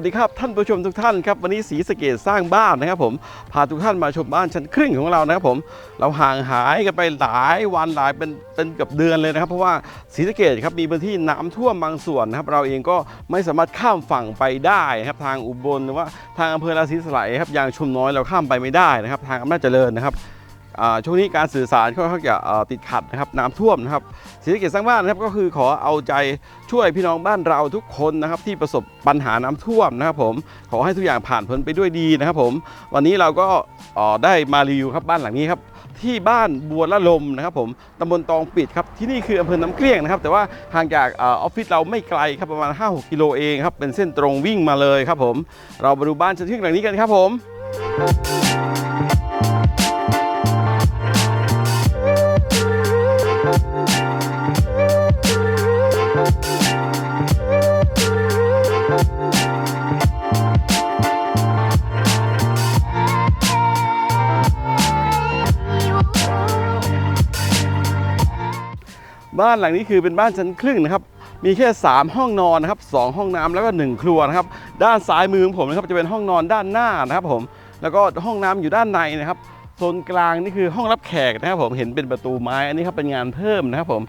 วัสดีครับท่านผู้ชมทุกท่านครับวันนี้สีสะเกตสร้างบ้านนะครับผมพาทุกท่านมาชมบ้านชั้นครึ่งของเรานะครับผมเราห่างหายกันไปหลายวันหลายเป็นเป็นเกับเดือนเลยนะครับ เพราะว่าสีสะเกตครับมีพื้นที่น้ำท่วมบางส่วนนะครับเราเองก็ไม่สามารถข้ามฝั่งไปได้นะครับทางอุบลหรือว่าทางอำเภอราศีสไลครับยางชุมน้อยเราข้ามไปไม่ได้นะครับ ทางอำนาจเจริญนะครับ ช่วงนี้การสื่อสารค่อนข้างจะติดขัดนะครับน้ำท่วมนะครับศรีสะเกษสร้างบ้านนะครับก็คือขอเอาใจช่วยพี่น้องบ้านเราทุกคนนะครับที่ประสบปัญหาน้ำท่วมนะครับผมขอให้ทุกอย่างผ่านพ้นไปด้วยดีนะครับผมวันนี้เราก็ได้มารีวิวครับบ้านหลังนี้ครับที่บ้านบัวละลมนะครับผมตำบลตองปิดครับที่นี่คืออำเภอน้ำเกลี้ยงนะครับ แต่ว่าห่างจากออออฟฟิศเราไม่ไกลครับประมาณ 5-6 กิโลเองครับเป็นเส้นตรงวิ่งมาเลยครับผมเรามาดูบ้านชั้นที่หลังนี้กันครับผม บ้านหลังนี้คือเป็นบ้านชั้นครึ่งนะครับ มีแค่ 3 ห้องนอนนะครับสห้องน้ำแล้วก็ 1 ครัวนะครับ ด้านซ้ายมือของผมนะครับจะเป็นห้องนอนด้านหน้านะครับผม แล้วก็ห้องน้ำอยู่ด้านในนะครับ โซนกลางนี่คือห้องรับแขกนะครับผมเห็นเป็นประตูไม้อันนี้ครับเป็นงานเพิ่มนะครับผม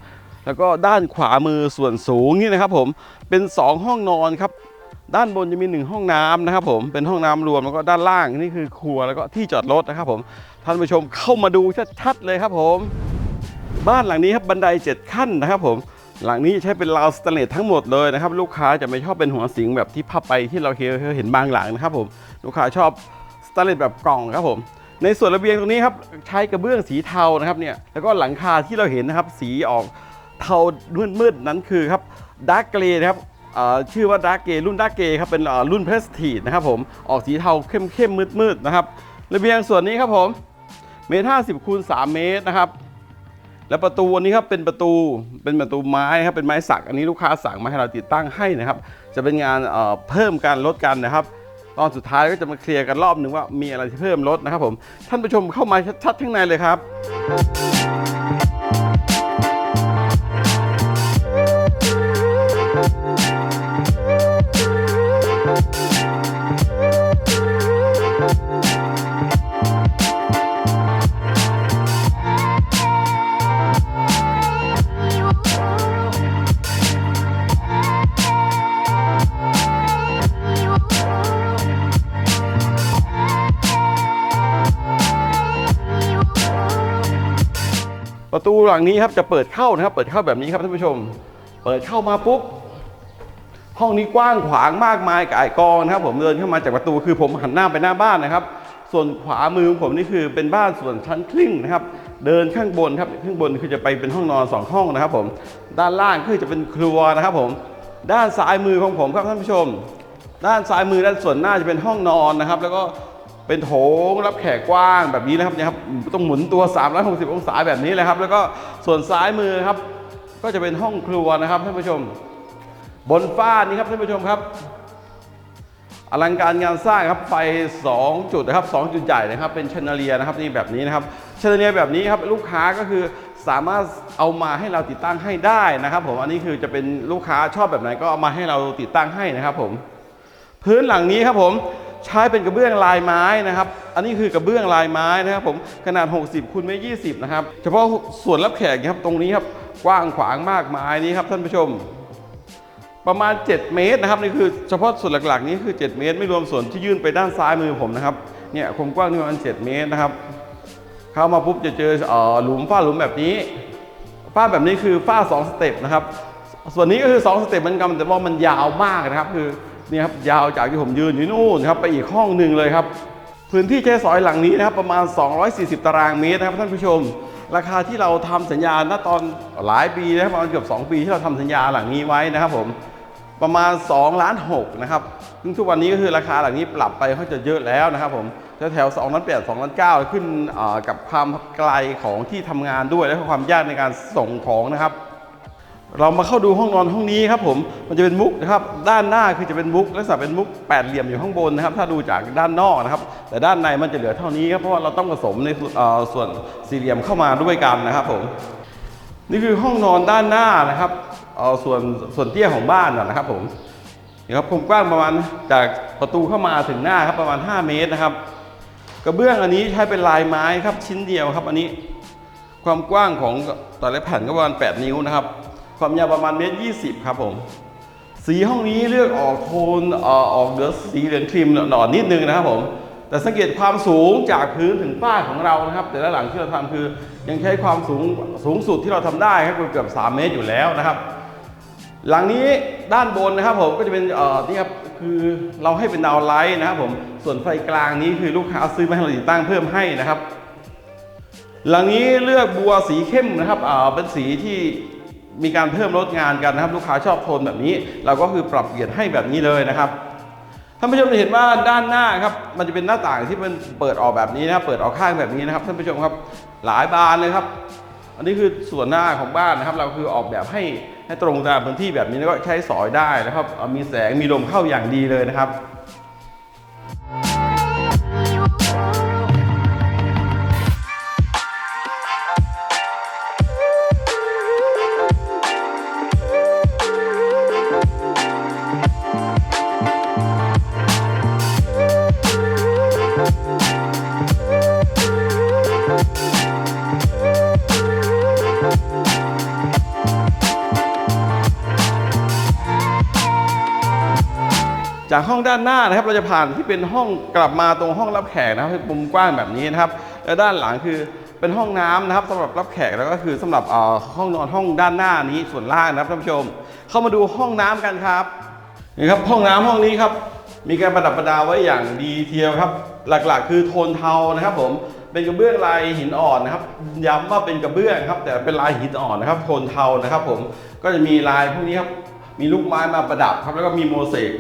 แล้วก็ด้านขวามือส่วนสูงนี่นะครับผมเป็น 2 ห้องนอนครับด้านบนจะมี1ห้องน้ำนะครับผมเป็นห้องน้ำรวมแล้วก็ด้านล่างนี่คือครัวแล้วก็ที่จอดรถนะครับผมท่านผู้ชมเข้ามาดูชัดๆเลยครับผม บ้านหลังนี้ครับบันได 7 ขั้นนะครับผมหลังนี้ใช้เป็นราวสแตนเลสทั้งหมดเลยนะครับลูกค้าจะไม่ชอบเป็นหัวสิงแบบที่พับไปที่เราเคยเห็นบางหลังนะครับผมลูกค้าชอบสแตนเลสแบบกล่องครับผมในส่วนระเบียงตรงนี้ครับใช้กระเบื้องสีเทานะครับเนี่ยแล้วก็หลังคาที่เราเห็นนะครับสีออกเทามืดๆนั้นคือครับดาร์กเกรนะครับชื่อว่าดาร์กเกรรุ่นดาร์กเกรครับเป็นรุ่นเพรสทีนะครับผมออกสีเทาเข้มๆมืดๆนะครับระเบียงส่วนนี้ครับผมเมตรห้าสิบคูณสามเมตรนะครับ แล้วประตูอันนี้ครับเป็นประตูเป็นประตูไม้ครับเป็นไม้สัก อันนี้ลูกค้าสั่งมาให้เราติดตั้งให้นะครับ จะเป็นงานเอ่อเพิ่มการลดกันนะครับ ตอนสุดท้ายก็จะมาเคลียร์กันรอบหนึ่งว่ามีอะไรที่เพิ่มลดนะครับผมท่านผู้ชมเข้ามาชัดๆข้างในเลยครับ หลังนี้ครับจะเปิดเข้านะครับ เปิดเข้าแบบนี้ครับท่านผู้ชม เปิดเข้ามาปุ๊บห้องนี้กว้างขวางมากมายกายกองนะครับ ผมเดินเข้ามาจากประตูคือผมหันหน้าไปหน้าบ้านนะครับ ส่วนขวามือของผมนี่คือเป็นบ้านส่วนชั้นครึ่งนะครับ เดินข้างบนครับข้างบนคือจะไปเป็นห้องนอนสองห้องนะครับ ผมด้านล่างคือจะเป็นครัวนะครับ ผม ด้านซ้ายมือของผมครับท่านผู้ชม ด้านซ้ายมือด้านส่วนหน้าจะเป็นห้องนอนนะครับ แล้วก็ เป็นโถงรับแขกกว้างแบบนี้นะครับเนี่ยครับต้องหมุนตัว 360 องศาแบบนี้เลยครับ แล้วก็ส่วนซ้ายมือครับ ก็จะเป็นห้องครัวนะครับท่านผู้ชม บนฝ้านี้ครับท่านผู้ชมครับ อลังการงานสร้างครับไฟ 2 จุดนะครับ 2 จุดใหญ่นะครับ เป็นชนเลียนะครับนี่แบบนี้นะครับชนเลียแบบนี้ครับลูกค้าก็คือสามารถเอามาให้เราติดตั้งให้ได้นะครับผมอันนี้คือจะเป็นลูกค้าชอบแบบไหนก็เอามาให้เราติดตั้งให้นะครับผม พื้นหลังนี้ครับผม ใช้เป็นกระเบื้องลายไม้นะครับ อันนี้คือกระเบื้องลายไม้นะครับผมขนาด 60คูณเมตร20 นะครับ เฉพาะส่วนรับแขกครับตรงนี้ครับกว้างขวางมากมายนี้ครับท่านผู้ชม ประมาณ 7 เมตรนะครับนี่คือเฉพาะส่วนหลักๆ นี้คือ 7 เมตร ไม่รวมส่วนที่ยื่นไปด้านซ้ายมือผมนะครับเนี่ยความกว้างนี่ประมาณ 7 เมตรนะครับเข้ามาปุ๊บจะเจอเอ่อหลุมฝ้าหลุมแบบนี้ฝ้าแบบนี้คือฝ้า2สเต็ปนะครับส่วนนี้ก็คือ2สเต็ปเหมือนกันแต่ว่ามันยาวมากนะครับคือ นี่ยครับยาวจากที่ผมยืนอยู่นู่นครับไปอีกห้องหนึ่งเลยครับ พื้นที่ใช้สอยหลังนี้นะครับประมาณ 240 ตารางเมตรนะครับท่านผู้ชม ราคาที่เราทำสัญญาณตอนหลายปีนะครับประมาณเกือบ 2 ปีที่เราทำสัญญาหลังนี้ไว้นะครับผมประมาณ2ล้าน6นะครับซึ่งทุกวันนี้ก็คือราคาหลังนี้ปรับไปเขาจะเยอะแล้วนะครับผมแถวๆ2ล้าน8 2ล้าน9ขึ้นกับความไกลของที่ทำงานด้วยและความยากในการส่งของนะครับ เรามาเข้าดูห้องนอนห้องนี้ครับผมมันจะเป็นมุกนะครับด้านหน้าคือจะเป็นมุกลักษณะเป็นมุกแปดเหลี่ยมอยู่ข้างบนนะครับ ถ้าดูจากด้านนอกนะครับ แต่ด้านในมันจะเหลือเท่านี้ครับเพราะว่าเราต้องผสมในส่วนสี่เหลี่ยมเข้ามาด้วยกันนะครับผมนี่คือห้องนอนด้านหน้านะครับเอ่อส่วนส่วนเตี้ยของบ้านนะครับผมนี่ครับความกว้างประมาณจากประตูเข้ามาถึงหน้าครับประมาณ 5 เมตรนะครับ กระเบื้องอันนี้ใช้เป็นลายไม้ครับชิ้นเดียวครับ อันนี้ความกว้างของแต่ละแผ่นก็ประมาณ 8 นิ้วนะครับ ความยาวประมาณเมตร20ครับผม สีห้องนี้เลือกออกโทนเอ่อออกเหลือสีเหลืองครีมหน่อยนิดนึงนะครับผม แต่สังเกตความสูงจากพื้นถึงฝ้าของเรานะครับ แต่ละหลังที่เราทำคือยังใช้ความสูงสูงสุดที่เราทำได้ครับเกือบ3 เมตรอยู่แล้วนะครับ หลังนี้ด้านบนนะครับผมก็จะเป็นเอ่อนี่ครับคือเราให้เป็นดาวไลท์นะครับผมส่วนไฟกลางนี้คือลูกค้าซื้อมาให้เราติดตั้งเพิ่มให้นะครับ หลังนี้เลือกบัวสีเข้มนะครับเอ่อเป็นสีที่ มีการเพิ่มลดงานกันนะครับลูกค้าชอบโทนแบบนี้ เราก็คือปรับเปลี่ยนให้แบบนี้เลยนะครับท่านผู้ชมจะเห็นว่าด้านหน้าครับมันจะเป็นหน้าต่างที่มันเปิดออกแบบนี้นะครับเปิดออกข้างแบบนี้นะครับท่านผู้ชมครับหลายบานเลยครับ อันนี้คือส่วนหน้าของบ้านนะครับ เราคือออกแบบให้ให้ตรงตามพื้นที่แบบนี้แล้วก็ใช้สอยได้นะครับมีแสงมีลมเข้าอย่างดีเลยนะครับ จากห้องด้านหน้านะครับเราจะผ่านที่เป็นห้องกลับมาตรงห้องรับแขกนะครับเป็นมุมกว้างแบบนี้นะครับ แล้วด้านหลังคือเป็นห้องน้ำนะครับสำหรับรับแขกแล้วก็คือสำหรับอ่อห้องนอนห้องด้านหน้านี้ส่วนล่างนะครับท่านผู้ชม เข้ามาดูห้องน้ำกันครับนี่ครับห้องน้ำห้องนี้ครับมีการประดับประดาไว้อย่างดีเทียวครับ หลักๆ คือโทนเทานะครับ ผมเป็นกระเบื้องลายหินอ่อนนะครับ ย้ำว่าเป็นกระเบื้องครับ แต่เป็นลายหินอ่อนนะครับโทนเทานะครับ ผมก็จะมีลายพวกนี้ครับมีลูกไม้มาประดับครับแล้วก็มีโมเสก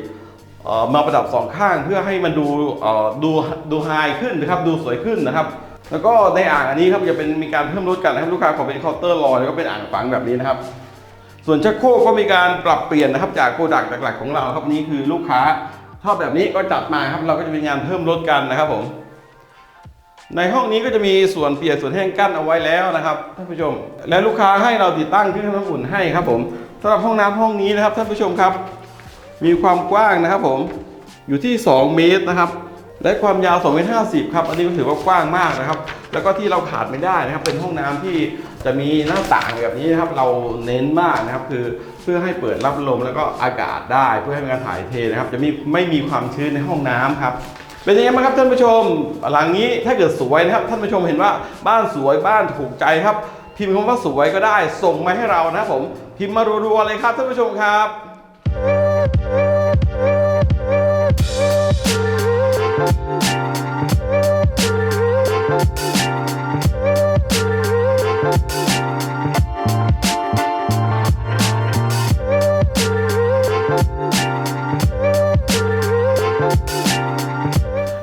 มาประดับสองข้างเพื่อให้มันดูดูดูไฮขึ้นนะครับดูสวยขึ้นนะครับ แล้วก็ในอ่างอันนี้ครับจะเป็นมีการเพิ่มลดกันนะครับลูกค้าขอเป็นเคาน์เตอร์ลอยแล้วก็เป็นอ่างฝังแบบนี้นะครับ ส่วนชักโครกก็มีการปรับเปลี่ยนนะครับจากโปรดักต์หลักๆของเราครับนี่คือลูกค้าชอบแบบนี้ก็จัดมาครับเราก็จะมีงานเพิ่มลดกันนะครับผม ในห้องนี้ก็จะมีส่วนเปียกส่วนแห้งกั้นเอาไว้แล้วนะครับท่านผู้ชม และลูกค้าให้เราติดตั้งเครื่องทำน้ำอุ่นให้ครับผมสำหรับห้องน้ำห้องนี้นะครับท่านผู้ชมครับ มีความกว้างนะครับผมอยู่ที่ 2 เมตรนะครับ และความยาว2เมตร50ครับอันนี้ก็ถือว่ากว้างมากนะครับ แล้วก็ที่เราขาดไม่ได้นะครับ เป็นห้องน้ำที่จะมีหน้าต่างแบบนี้นะครับ เราเน้นมากนะครับ คือเพื่อให้เปิดรับลมแล้วก็อากาศได้ เพื่อให้มีการถ่ายเทนะครับ จะมีไม่มีความชื้นในห้องน้ำครับเป็นยังไงบ้างครับท่านผู้ชมหลังนี้ถ้าเกิดสวยนะครับ ท่านผู้ชมเห็นว่าบ้านสวยบ้านถูกใจครับ พิมพ์คำว่าสวยก็ได้ ส่งมาให้เรานะครับผมพิมพ์มารัวๆเลยครับท่านผู้ชมครับ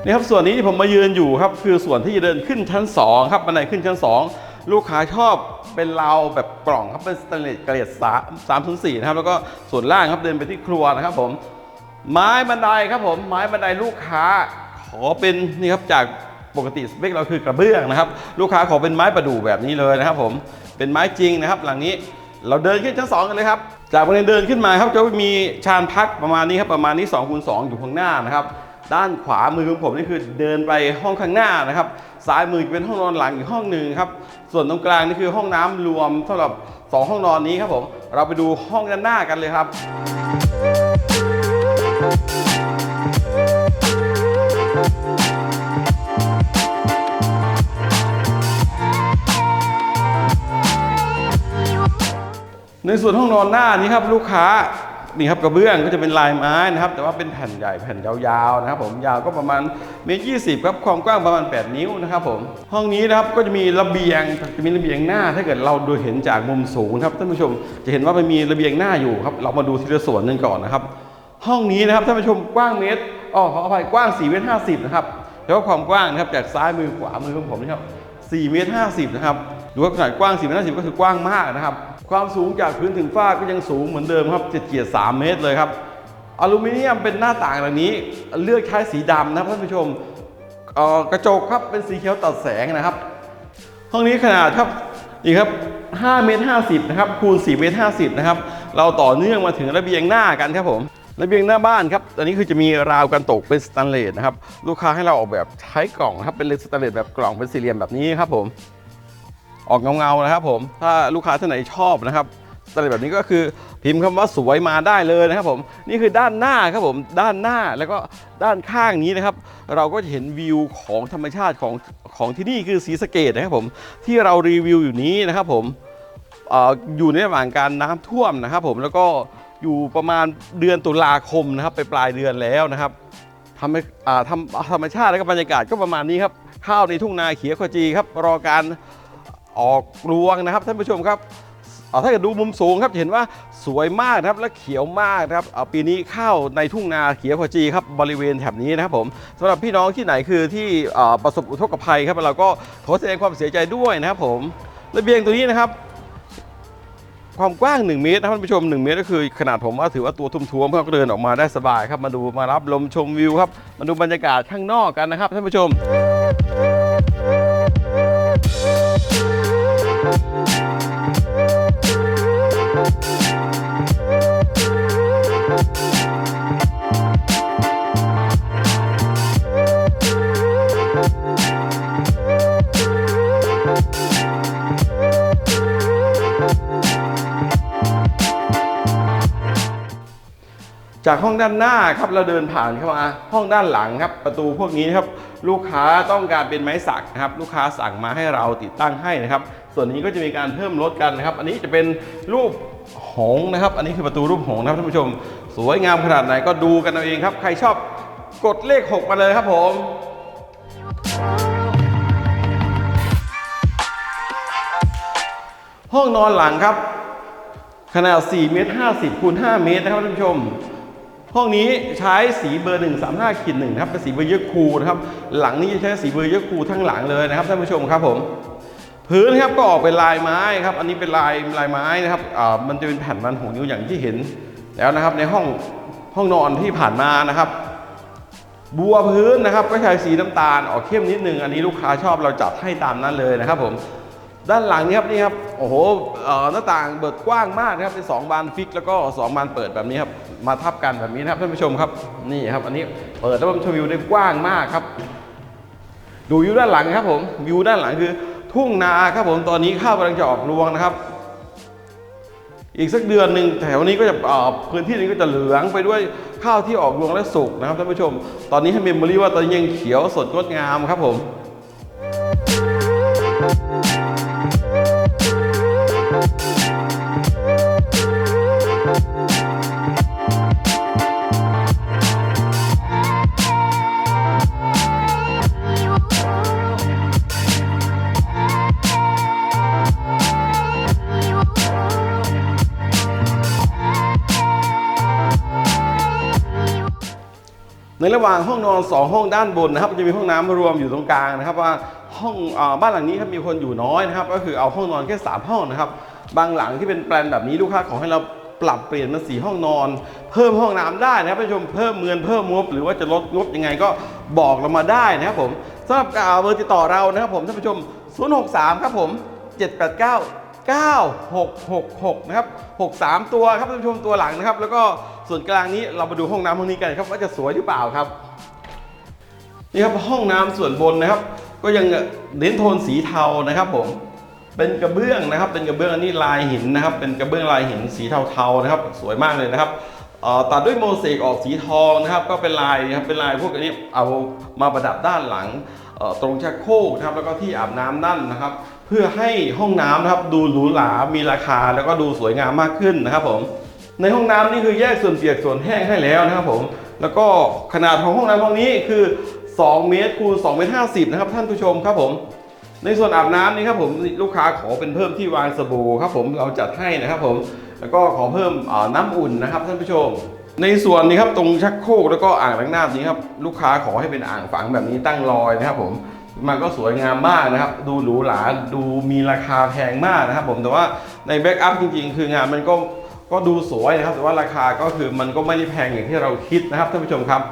นี่ครับส่วนนี้ที่ผมมายืนอยู่ครับคือส่วนที่จะเดินขึ้นชั้น2ครับบันไดขึ้นชั้น 2 ลูกค้าชอบเป็นราวแบบกล่องครับเป็นสแตนเลสเกรด3 3 0 4นะครับแล้วก็ส่วนล่างครับเดินไปที่ครัวนะครับผมไม้บันไดครับผมไม้บันไดลูกค้าขอเป็นนี่ครับจากปกติสเปคเราคือกระเบื้องนะครับลูกค้าขอเป็นไม้ประดู่แบบนี้เลยนะครับผมเป็นไม้จริงนะครับหลังนี้เราเดินขึ้นชั้น2กันเลยครับจากบริเวณเดินขึ้นมาครับจะมีชานพักประมาณนี้ครับประมาณนี้2คูณ2อยู่ข้างหน้านะครับ ด้านขวามือของผมนี่คือเดินไปห้องข้างหน้านะครับซ้ายมือจะเป็นห้องนอนหลังอีกห้องหนึ่งครับส่วนตรงกลางนี่คือห้องน้ำรวมสำหรับ 2 ห้องนอนนี้ครับผมเราไปดูห้องด้านหน้ากันเลยครับในส่วนห้องนอนหน้านี้ครับลูกค้า นี่ครับกระเบื้องก็จะเป็นลายไม้นะครับ แต่ว่าเป็นแผ่นใหญ่แผ่นยาวๆนะครับผมยาวก็ประมาณเมตรยี่สิบครับความกว้างประมาณ 8 นิ้วนะครับผมห้องนี้นะครับก็จะมีระเบียงจะมีระเบียงหน้า ถ้าเกิดเราดูเห็นจากมุมสูงครับท่านผู้ชมจะเห็นว่ามันมีระเบียงหน้าอยู่ครับเรามาดูทีละส่วนกันก่อนนะครับ ห้องนี้นะครับท่านผู้ชมกว้างเมตรอ๋อขออภัยกว้าง4เมตร50นะครับแล้วก็ความกว้างนะครับจากซ้ายมือขวามือของผมนะครับ4เมตร50นะครับ หรือว่าขนาดกว้าง4เมตร50 ก็คือกว้างมากนะครับ ความสูงจากพื้นถึงฝ้าก็ยังสูงเหมือนเดิมครับเจ็ดเกียรติ3เมตรเลยครับอลูมิเนียมเป็นหน้าต่างแบบนี้ เลือกใช้สีดำนะครับท่านผู้ชมกระจกครับเป็นสีเขียวตัดแสงนะครับ ห้องนี้ขนาดครับนี่ครับ5เมตร50นะครับคูณ4เมตร50นะครับเราต่อเนื่องมาถึงระเบียงหน้ากันครับผมระเบียงหน้าบ้านครับอันนี้คือจะมีราวกันตกเป็นสแตนเลสนะครับลูกค้าให้เราออกแบบใช้กล่องครับเป็นสแตนเลสแบบกล่องเป็นสี่เหลี่ยมแบบนี้ครับผม ออกเงาๆนะครับผมถ้าลูกค้าท่านไหนชอบนะครับสแตนเลสแบบนี้ก็คือพิมพ์คำว่าสวยมาได้เลยนะครับผมนี่คือด้านหน้าครับผมด้านหน้าแล้วก็ด้านข้างนี้นะครับ เราก็จะเห็นวิวของธรรมชาติของของที่นี่คือศรีสเกดนะครับผมที่เรารีวิวอยู่นี้นะครับผมอออยู่ในระหว่างการน้ำท่วมนะครับผมแล้วก็อยู่ประมาณเดือนตุลาคมนะครับ ไปปลายเดือนแล้วนะครับทำให้ธรรมชาติและก็บรรยากาศก็ประมาณนี้ครับข้าวในทุ่งนาเขียวขจีครับรอการ ออกรวงนะครับท่านผู้ชมครับเอ่อถ้าเกิดดูมุมสูงครับจะเห็นว่าสวยมากนะครับและเขียวมากนะครับเอ่อปีนี้ข้าวในทุ่งนาเขียวขจีครับบริเวณแถบนี้นะครับผมสำหรับพี่น้องที่ไหนคือที่ประสบอุทกภัยครับเราก็ขอแสดงความเสียใจด้วยนะครับผมระเบียงตัวนี้นะครับความกว้าง 1 เมตรนะท่านผู้ชม 1 เมตรก็คือขนาดผมว่าถือว่าตัวทุ่มๆเพื่อก็เดินออกมาได้สบายครับมาดูมารับลมชมวิวครับมาดูบรรยากาศข้างนอกกันนะครับท่านผู้ชม จากห้องด้านหน้าครับเราเดินผ่านเข้ามาห้องด้านหลังครับ ประตูพวกนี้นครับลูกค้าต้องการเป็นไม้สักนะครับ ลูกค้าสั่งมาให้เราติดตั้งให้นะครับ ส่วนนี้ก็จะมีการเพิ่มลดกันนะครับ อันนี้จะเป็นรูปหงนะครับ อันนี้คือประตูรูปหงนะครับท่านผู้ชม สวยงามขนาดไหนก็ดูกันเอาเองครับ ใครชอบกดเลข 6 มาเลยครับผมห้องนอนหลังครับ ขนาด4เมตร50คูณ5เมตรนะครับท่านผู้ชม ห้องนี้ใช้สีเบอร์135ขีดหนึ่งนะครับเป็นสีเบอร์เยอะคูนะครับหลังนี้จะใช้สีเบอร์เยอะคูทั้งหลังเลยนะครับท่านผู้ชมครับผม พื้นครับก็ออกเป็นลายไม้ครับอันนี้เป็นลายลายไม้นะครับอ่ามันจะเป็นแผ่นมันหงนิ้วอย่างที่เห็นแล้วนะครับในห้องห้องนอนที่ผ่านมานะครับบัวพื้นนะครับก็ใช้สีน้ำตาลออกเข้มนิดนึง อันนี้ลูกค้าชอบเราจัดให้ตามนั้นเลยนะครับผมด้านหลังนี้ครับนี่ครับโอ้โหเอ่อหน้าต่างเปิดกว้างมากนะครับเป็นสองบานฟิกแล้วก็สองบานเปิดแบบนี้ครับ มาทับกันแบบนี้นะครับท่านผู้ชมครับนี่ครับ อันนี้เปิดแล้วมันชมวิวได้กว้างมากครับ ดูวิวด้านหลังครับผมวิวด้านหลังคือ ทุ่งนาครับผมตอนนี้ข้าวกำลังจะออกรวงนะครับ อีกสักเดือนหนึ่งแถวนี้ก็จะเอ่อพื้นที่นี้ก็จะเหลืองไปด้วยข้าวที่ออกรวงและสุกนะครับท่านผู้ชม ตอนนี้ให้เมมโมรี่ว่าตอนนี้ยังเขียวสดงดงามครับผม ว่างห้องนอน2ห้องด้านบนนะครับจะมีห้องน้ำรวมอยู่ตรงกลางนะครับ ว่าห้องอบ้านหลังนี้ครับมีคนอยู่น้อยนะครับ ก็คือเอาห้องนอนแค่ 3 ห้องนะครับ บางหลังที่เป็นแปลนแบบนี้ลูกค้าขอให้เราปรับเปลี่ยนมาสีห้องนอน เพิ่มห้องน้ำได้นะครับท่านผู้ชมเพิ่มเงินเพิ่มงบหรือว่าจะลดงบยังไงก็บอกเรามาได้นะครับผมสำหรับเบอร์ติดต่อเรานะครับผมท่านผู้ชม 063 ครับผม 789 9666 นะครับ 63 ตัวครับท่านผู้ชมตัวหลังนะครับ แล้วก็ ส่วนกลางนี้เรามาดูห้องน้ำห้องนี้กันครับว่าจะสวยหรือเปล่าครับ นี่ครับห้องน้ำส่วนบนนะครับ ก็ยังเน้นโทนสีเทานะครับผมเป็นกระเบื้องนะครับ เป็นกระเบื้องอันนี้ลายหินนะครับ เป็นกระเบื้องลายหินสีเทาๆนะครับ สวยมากเลยนะครับตัดด้วยโมเสกออกสีทองนะครับ ก็เป็นลายนะครับเป็นลายพวกอันนี้เอามาประดับด้านหลังตรงชักโครกนะครับแล้วก็ที่อาบน้ำนั่นนะครับ เพื่อให้ห้องน้ำนะครับดูหรูหรา มีราคาแล้วก็ดูสวยงามมากขึ้นนะครับผม ในห้องน้ำนี่คือแยกส่วนเปียกส่วนแห้งให้แล้วนะครับผม แล้วก็ขนาดของห้องน้ำห้องนี้คือ 2 เมตรคูณ2เมตร50 นะครับท่านผู้ชมครับผม ในส่วนอาบน้ำนี่ครับผมลูกค้าขอเป็นเพิ่มที่วางสบู่ครับผมเราจัดให้นะครับผม แล้วก็ขอเพิ่มน้ำอุ่นนะครับท่านผู้ชม ในส่วนนี้ครับตรงชักโครกแล้วก็อ่างล้างหน้านี้ครับลูกค้าขอให้เป็นอ่างฝังแบบนี้ตั้งลอยนะครับผมมันก็สวยงามมากนะครับ ดูหรูหรา ดูมีราคาแพงมากนะครับผม แต่ว่าในแบ็กอัพจริงๆ คืองานมันก็ ก็ดูสวยนะครับแต่ว่าราคาก็คือมันก็ไม่ได้แพงอย่างที่เราคิดนะครับท่านผู้ชมครับ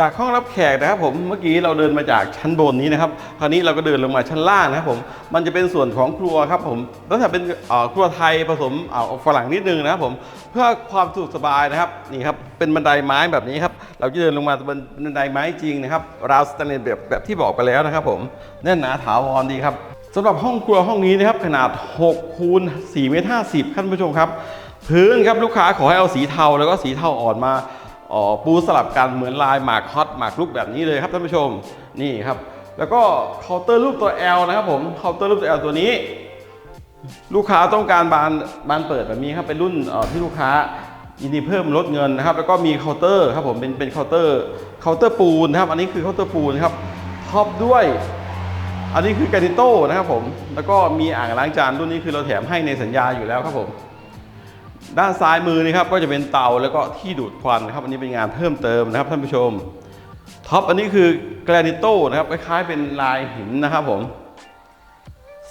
จากห้องรับแขกนะครับผมเมื่อกี้เราเดินมาจากชั้นบนนี้นะครับคราวนี้เราก็เดินลงมาชั้นล่างนะครับผมมันจะเป็นส่วนของครัวครับผมแล้วถ้าเป็นครัวไทยผสมฝรั่งนิดนึงนะครับผมเพื่อความสะดวกสบายนะครับนี่ครับเป็นบันไดไม้แบบนี้ครับเราจะเดินลงมาบนบันไดไม้จริงนะครับราวสแตนเลสแบบแบบที่บอกไปแล้วนะครับ ผมแน่นหนาถาวรดีครับสำหรับห้องครัวห้องนี้นะครับขนาด6คูณ4เมตร50ท่านผู้ชมครับ พื้นครับลูกค้าขอให้เอาสีเทาแล้วก็สีเทาอ่อนมา อ๋อปูสลับกันเหมือนลายหมากฮอตหมากรุกแบบนี้เลยครับท่านผู้ชมนี่ครับแล้วก็เคาน์เตอร์รูปตัว L นะครับผมเคาน์เตอร์รูปตัว L ตัวนี้ ลูกค้าต้องการบานบานเปิดแบบนี้ครับเป็นรุ่นที่ลูกค้ายินดีเพิ่มลดเงินนะครับ แล้วก็มีเคาน์เตอร์ครับผมเป็นเป็นเคาน์เตอร์เคาน์เตอร์ปูนนะครับ อันนี้คือเคาน์เตอร์ปูนครับท็อปด้วย อันนี้คือการิโต้นะครับผมแล้วก็มีอ่างล้างจานรุ่นนี้คือเราแถมให้ในสัญญาอยู่แล้วครับผม ด้านซ้ายมือนี่ครับก็จะเป็นเตาแล้วก็ที่ดูดควันนะครับอันนี้เป็นงานเพิ่มเติมนะครับท่านผู้ชมท็อปอันนี้คือแกรนิโต้นะครับคล้ายๆเป็นลายหินนะครับผม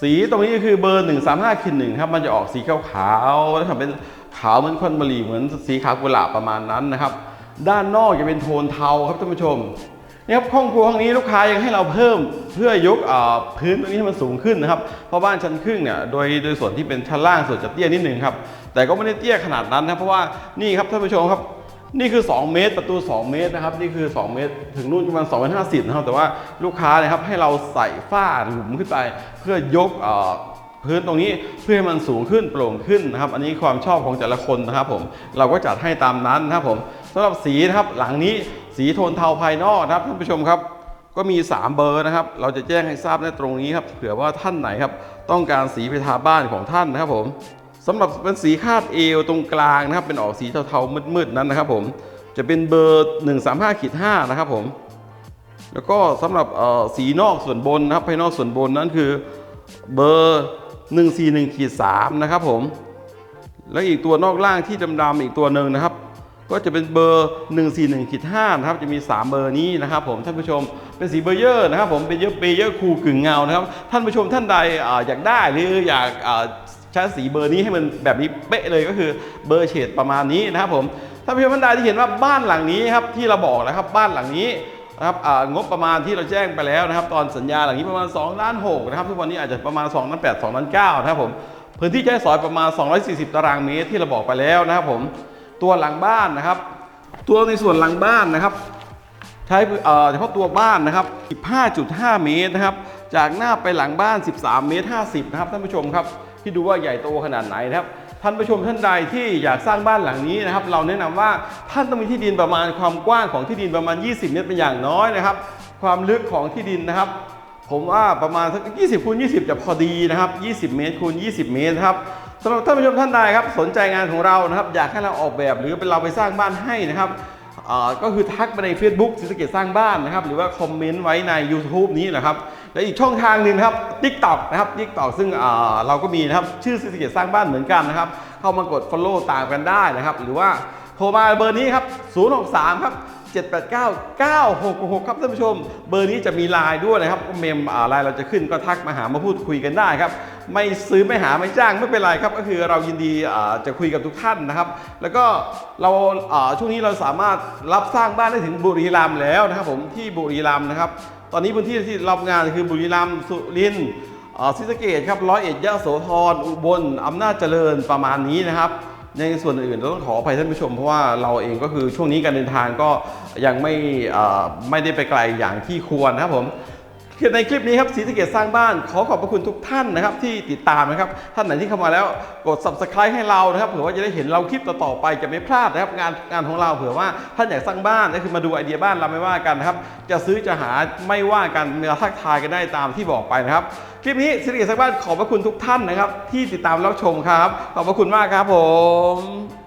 สีตรงนี้คือเบอร์1 3 5คิดหนึ่งครับมันจะออกสีขาวๆแล้วทำเป็นขาวเหมือนควันบุหรี่เหมือนสีขาวกุหลาบประมาณนั้นนะครับ ด้านนอกจะเป็นโทนเทาครับท่านผู้ชมนี่ครับห้องครัวห้องนี้ลูกค้ายังให้เราเพิ่มเพื่อยกอพื้นตรงนี้ให้มันสูงขึ้นนะครับเพราะบ้านชั้นครึ่งเนี่ยโดยโดยส่วนที่เป็นชั้นล่างส่วนจะเตี้ยนิดหนึ่งครับ แต่ก็ไม่ได้เตี้ยขนาดนั้นนะครับเพราะว่านี่ครับท่านผู้ชมครับนี่คือ 2 เมตรประตู 2 เมตรนะครับนี่คือ 2 เมตร ถึงนู่นประมาณ2 5 0นะครับแต่ว่าลูกค้านะครับให้เราใส่ฝ้าหลุมขึ้นไป เพื่อยกอพื้นตรงนี้เพื่อให้มันสูงขึ้นโปร่งขึ้นนะครับ อันนี้ความชอบของแต่ละคนนะครับผมเราก็จัดให้ตามนั้นนะครับผมสำหรับสีนะครับหลังนี้สีโทนเทาภายนอกนะครับท่านผู้ชมครับ ก็มี 3 เบอร์นะครับ เราจะแจ้งให้ทราบในตรงนี้ครับเผื่อว่าท่านไหนครับต้องการสีไปทาบ้านของท่านนะครับผม สำหรับเป็นสีคาดเอวตรงกลางนะครับ เป็นออกสีเทาๆมืดๆนั้นนะครับผมจะเป็นเบอร์ 135ขีด5นะครับผม แล้วก็สำหรับสีนอกส่วนบนนะครับภายนอกส่วนบนนั้นคือเบอร์ 141ขีด3นะครับผม แล้วอีกตัวนอกล่างที่ดำๆอีกตัวหนึ่งนะครับ ก็จะเป็นเบอร์ 141ขีด5นะครับ จะมี 3 เบอร์นี้นะครับผมท่านผู้ชมเป็นสีเบอร์เยอร์นะครับผมเป็นเยอะเบเยอร์คูลกึ่งเงานะครับท่านผู้ชมท่านใดอยากได้หรืออยาก ใช้สีเบอร์นี้ให้มันแบบนี้เป๊ะเลยก็คือเบอร์เฉดประมาณนี้นะครับผมท่านผู้ชมท่านใดที่เห็นว่าบ้านหลังนี้ครับที่เราบอกนะครับบ้านหลังนี้นะครับงบประมาณที่เราแจ้งไปแล้วนะครับ ตอนสัญญาหลังนี้ประมาณ2ล้าน6นะครับทุกวันนี้อาจจะประมาณ2ล้าน8 2ล้าน9นะครับผมพื้นที่ใช้สอยประมาณ 240 ตารางเมตรที่เราบอกไปแล้วนะครับผมตัวหลังบ้านนะครับ ตัวในส่วนหลังบ้านนะครับ ใช้เอ่อเฉพาะตัวบ้านนะครับ 15.5 เมตรนะครับ จากหน้าไปหลังบ้าน 13 เมตร 50 นะครับท่านผู้ชมครับ ที่ดูว่าใหญ่โตขนาดไหนนะครับท่านผู้ชมท่านใดที่อยากสร้างบ้านหลังนี้นะครับ เราแนะนำว่าท่านต้องมีที่ดินประมาณความกว้างของที่ดินประมาณ 20 เมตรเป็นอย่างน้อยนะครับ ความลึกของที่ดินนะครับ ผมว่าประมาณสัก 20คูณ20 จะพอดีนะครับ 20 เมตรคูณ20 เมตรครับสำหรับท่านผู้ชมท่านใดครับ สนใจงานของเรานะครับ อยากให้เราออกแบบหรือเป็นเราไปสร้างบ้านให้นะครับ ก็คือทักไปใน Facebook ศรีสเกดสร้างบ้านนะครับ หรือว่าคอมเมนต์ไว้ใน YouTube นี้นะครับ และอีกช่องทางหนึ่งนะครับ TikTok นะครับ TikTok ซึ่งเราก็มีนะครับชื่อศรีสเกดสร้างบ้านเหมือนกันนะครับ เข้ามากด Follow ตามกันได้นะครับ หรือว่าโทรมาเบอร์นี้ครับ 063 ครับ 789 966 ครับท่านผู้ชม เบอร์นี้จะมีไลน์ด้วยนะครับเมมอ่าไลน์เราจะขึ้นก็ทักมาหามาพูดคุยกันได้ครับ ไม่ซื้อไม่หาไม่จ้างไม่เป็นไรครับก็คือเรายินดีจะคุยกับทุกท่านนะครับ แล้วก็เราช่วงนี้เราสามารถรับสร้างบ้านได้ถึงบุรีรัมย์แล้วนะครับผมที่บุรีรัมย์นะครับ ตอนนี้พื้นที่ที่รับงานคือบุรีรัมย์สุรินทร์ศรีสะเกษครับร้อยเอ็ดยะโสธรอุบลอำนาจเจริญประมาณนี้นะครับในส่วนอื่นเราต้องขออภัยท่านผู้ชมเพราะว่าเราเองก็คือช่วงนี้การเดินทางก็ยังไม่ไม่ได้ไปไกลอย่างที่ควรนะครับผม ในคลิปนี้ครับศรีสเกดสร้างบ้าน ขอขอบพระคุณทุกท่านนะครับ ที่ติดตามนะครับ ท่านไหนที่เข้ามาแล้วกด subscribe ให้เรานะครับเผื่อว่าจะได้เห็นเราคลิปต่อๆไปจะไม่พลาดนะครับ งานงานของเราเผื่อว่าท่านอยากสร้างบ้านก็คือมาดูไอเดียบ้านเราไม่ว่ากันนะครับ จะซื้อจะหาไม่ว่ากันมาทักทายกันได้ตามที่บอกไปนะครับคลิปนี้ศรีสเกดสร้างบ้านขอบพระคุณทุกท่านนะครับ ที่ติดตามรับชมครับขอบพระคุณมากครับผม